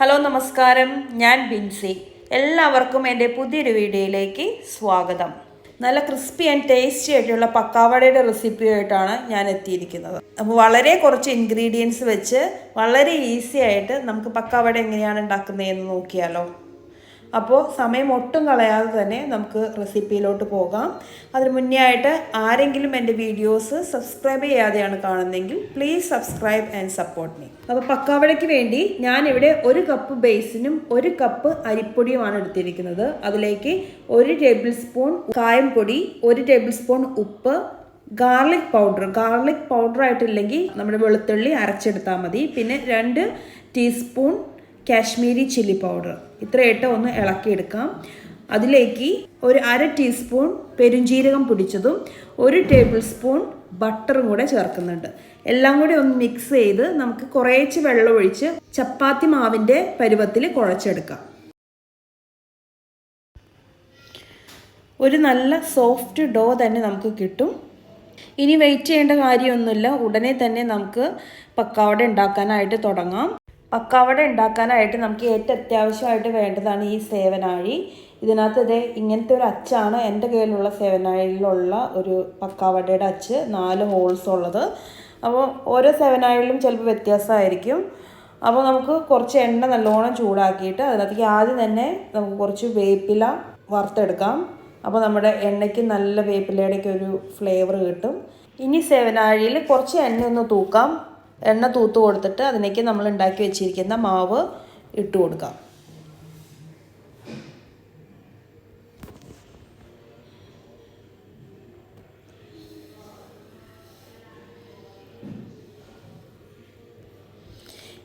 Hello നമസ്കാരം. ഞാൻ ബിൻസി. എല്ലാവർക്കും എന്റെ പുതിയൊരു വീഡിയോയിലേക്ക് സ്വാഗതം. നല്ല ക്രിസ്പി ആൻഡ് ടേസ്റ്റി ആയിട്ടുള്ള പക്കാവടയുടെ റെസിപ്പിയായിട്ടാണ് ഞാൻ എത്തിയിരിക്കുന്നത്. അപ്പോൾ വളരെ കുറച്ച് ഇൻഗ്രീഡിയൻസ് വെച്ച് വളരെ ഈസി ആയിട്ട് നമുക്ക് പക്കാവട എങ്ങനെയാണ് ഉണ്ടാക്കുന്നതെന്ന് നോക്കിയാലോ. അപ്പോൾ സമയം ഒട്ടും കളയാതെ തന്നെ നമുക്ക് റെസിപ്പിയിലോട്ട് പോകാം. അതിന് മുന്നേ ആയിട്ട് ആരെങ്കിലും എന്റെ വീഡിയോസ് സബ്സ്ക്രൈബ് ചെയ്യാതെയാണ് കാണുന്നതെങ്കിൽ please subscribe and support me അപ്പോൾ പക്കാവടയ്ക്ക് വേണ്ടി ഞാനിവിടെ ഒരു കപ്പ് ബേസിനും ഒരു കപ്പ് അരിപ്പൊടിയുമാണ് എടുത്തിരിക്കുന്നത്. അതിലേക്ക് ഒരു ടേബിൾ സ്പൂൺ കായം പൊടി ഒരു ടേബിൾ സ്പൂൺ ഉപ്പ് ഗാർലിക് പൗഡർ ഗാർലിക് പൗഡർ ആയിട്ടില്ലെങ്കിൽ നമ്മുടെ വെളുത്തുള്ളി അരച്ചെടുത്താൽ മതി. പിന്നെ രണ്ട് ടീസ്പൂൺ കാശ്മീരി ചില്ലി പൗഡർ. ഇത്രയിട്ട് ഒന്ന് ഇളക്കിയെടുക്കാം. അതിലേക്ക് ഒരു അര ടീസ്പൂൺ പെരുംജീരകം പൊടിച്ചതും ഒരു ടേബിൾ സ്പൂൺ ബട്ടറും കൂടെ ചേർക്കുന്നുണ്ട്. എല്ലാം കൂടി ഒന്ന് മിക്സ് ചെയ്ത് നമുക്ക് കുറേച്ച് വെള്ളം ഒഴിച്ച് ചപ്പാത്തി മാവിന്റെ പരുവത്തിൽ കുഴച്ചെടുക്കാം. ഒരു നല്ല സോഫ്റ്റ് ഡോ തന്നെ നമുക്ക് കിട്ടും. ഇനി വെയിറ്റ് ചെയ്യേണ്ട കാര്യമൊന്നുമില്ല. ഉടനെ തന്നെ നമുക്ക് പക്കാവട ഉണ്ടാക്കാനായിട്ട് തുടങ്ങാം. പക്കാവട ഉണ്ടാക്കാനായിട്ട് നമുക്ക് ഏറ്റവും അത്യാവശ്യമായിട്ട് വേണ്ടതാണ് ഈ സേവനാഴി. ഇതിനകത്ത് ഇതേ ഇങ്ങനത്തെ ഒരു അച്ചാണ് എന്റെ കയ്യിലുള്ള സേവനാഴിയിലുള്ള ഒരു പക്കാവടയുടെ അച്ച് നാല് ഹോൾസ് ഉള്ളത്. അപ്പോൾ ഓരോ സേവനാഴിയിലും ചിലപ്പോൾ വ്യത്യാസമായിരിക്കും. അപ്പോൾ നമുക്ക് കുറച്ച് എണ്ണ നല്ലോണം ചൂടാക്കിയിട്ട് അതിനകത്തേക്ക് ആദ്യം തന്നെ നമുക്ക് കുറച്ച് വേപ്പില വറുത്തെടുക്കാം. അപ്പോൾ നമ്മുടെ എണ്ണയ്ക്ക് നല്ല വേപ്പിലയുടെയൊക്കെ ഒരു ഫ്ലേവർ കിട്ടും. ഇനി സേവനാഴിയിൽ കുറച്ച് എണ്ണ ഒന്ന് തൂക്കാം. എണ്ണ തൂത്ത് കൊടുത്തിട്ട് അതിലേക്ക് നമ്മൾ ഉണ്ടാക്കി വെച്ചിരിക്കുന്ന മാവ് ഇട്ട് കൊടുക്കാം.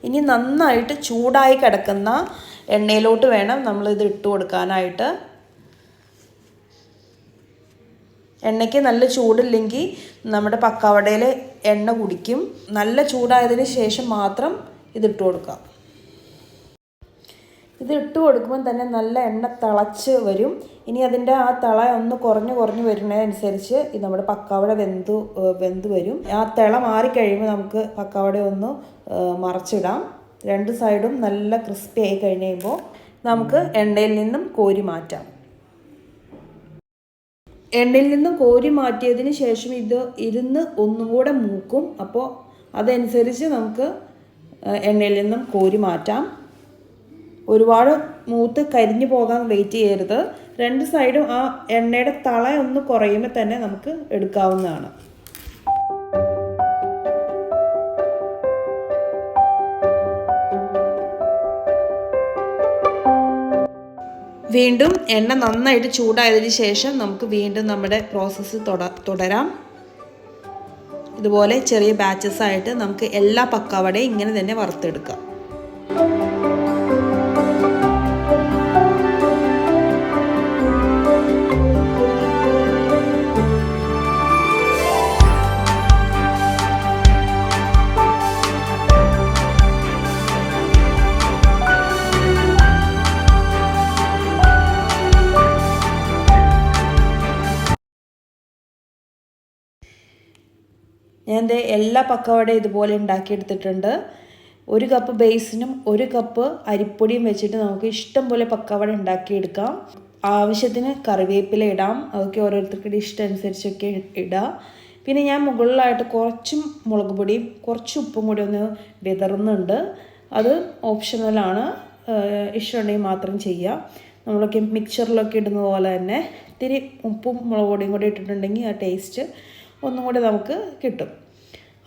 ഇനി നന്നായിട്ട് ചൂടായി കിടക്കുന്ന എണ്ണയിലോട്ട് വേണം നമ്മളിത് ഇട്ട് കൊടുക്കാനായിട്ട്. എണ്ണയ്ക്ക് നല്ല ചൂടില്ലെങ്കിൽ നമ്മുടെ പക്കാവടയിൽ എണ്ണ കുടിക്കും. നല്ല ചൂടായതിന് ശേഷം മാത്രം ഇതിട്ട് കൊടുക്കാം ഇത് ഇട്ട് കൊടുക്കുമ്പോൾ തന്നെ നല്ല എണ്ണ തിളച്ച് വരും. ഇനി അതിന്റെ ആ തിള ഒന്ന് കുറഞ്ഞ് കുറഞ്ഞ് വരുന്നതനുസരിച്ച് ഇത് നമ്മുടെ പക്കാവട വെന്തു വെന്ത് വരും. ആ തിള മാറിക്കഴിയുമ്പോൾ നമുക്ക് പക്കാവട ഒന്ന് മറച്ചിടാം. രണ്ട് സൈഡും നല്ല ക്രിസ്പി ആയി കഴിഞ്ഞ് കഴിയുമ്പോൾ നമുക്ക് എണ്ണയിൽ നിന്നും കോരി മാറ്റാം. എണ്ണയിൽ നിന്നും കോരി മാറ്റിയതിന് ശേഷം ഇത് ഇരുന്ന് ഒന്നും കൂടെ മൂക്കും. അപ്പോൾ അതനുസരിച്ച് നമുക്ക് എണ്ണയിൽ നിന്നും കോരി മാറ്റാം. ഒരുപാട് മൂത്ത് കരിഞ്ഞു പോകാൻ വെയിറ്റ് ചെയ്യരുത്. രണ്ട് സൈഡും ആ എണ്ണയുടെ തള ഒന്ന് കുറയുമ്പോൾ തന്നെ നമുക്ക് എടുക്കാവുന്നതാണ്. വീണ്ടും എണ്ണ നന്നായിട്ട് ചൂടായതിന് ശേഷം നമുക്ക് വീണ്ടും നമ്മുടെ പ്രോസസ്സ് തുടരാം. ഇതുപോലെ ചെറിയ ബാച്ചസ് ആയിട്ട് നമുക്ക് എല്ലാ പക്കാവടയും ഇങ്ങനെ തന്നെ വറുത്തെടുക്കാം. ഞാൻ എന്റെ എല്ലാ പക്കവടയും ഇതുപോലെ ഉണ്ടാക്കിയെടുത്തിട്ടുണ്ട്. ഒരു കപ്പ് ബേസിനും ഒരു കപ്പ് അരിപ്പൊടിയും വെച്ചിട്ട് നമുക്ക് ഇഷ്ടം പോലെ പക്കവട ഉണ്ടാക്കിയെടുക്കാം. ആവശ്യത്തിന് കറിവേപ്പില ഇടാം. അതൊക്കെ ഓരോരുത്തർക്കിടെ ഇഷ്ടം അനുസരിച്ചൊക്കെ ഇടാം. പിന്നെ ഞാൻ മുകളിലായിട്ട് കുറച്ചും മുളക് പൊടിയും കുറച്ച് ഉപ്പും കൂടി ഒന്ന് വിതറുന്നുണ്ട്. അത് ഓപ്ഷണലാണ് ഇഷ്ടമുണ്ടെങ്കിൽ മാത്രം ചെയ്യാം. നമ്മളൊക്കെ മിക്സറിലൊക്കെ ഇടുന്ന പോലെ തന്നെ. ഇത്തിരി ഉപ്പും മുളക് പൊടിയും കൂടി ഇട്ടിട്ടുണ്ടെങ്കിൽ ആ ടേസ്റ്റ് ഒന്നും കൂടി നമുക്ക് കിട്ടും.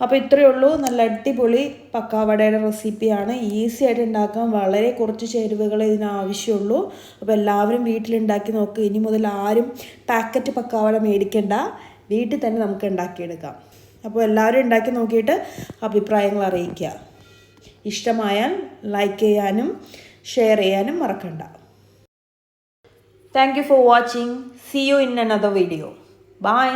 അപ്പോൾ ഇത്രയേ ഉള്ളൂ. നല്ല അടിപൊളി പക്കാവടയുടെ റെസിപ്പിയാണ്. ഈസി ആയിട്ട് ഉണ്ടാക്കാൻ വളരെ കുറച്ച് ചേരുവകൾ ഇതിന് ആവശ്യമുള്ളൂ. അപ്പോൾ എല്ലാവരും വീട്ടിലുണ്ടാക്കി നോക്കുക ഇനി മുതൽ ആരും പാക്കറ്റ് പക്കാവട മേടിക്കേണ്ട. വീട്ടിൽ തന്നെ നമുക്ക് ഉണ്ടാക്കിയെടുക്കാം. അപ്പോൾ എല്ലാവരും ഉണ്ടാക്കി നോക്കിയിട്ട് അഭിപ്രായങ്ങൾ അറിയിക്കുക. ഇഷ്ടമായാൽ ലൈക്ക് ചെയ്യാനും ഷെയർ ചെയ്യാനും മറക്കണ്ട. Thank you for watching see you in another video bye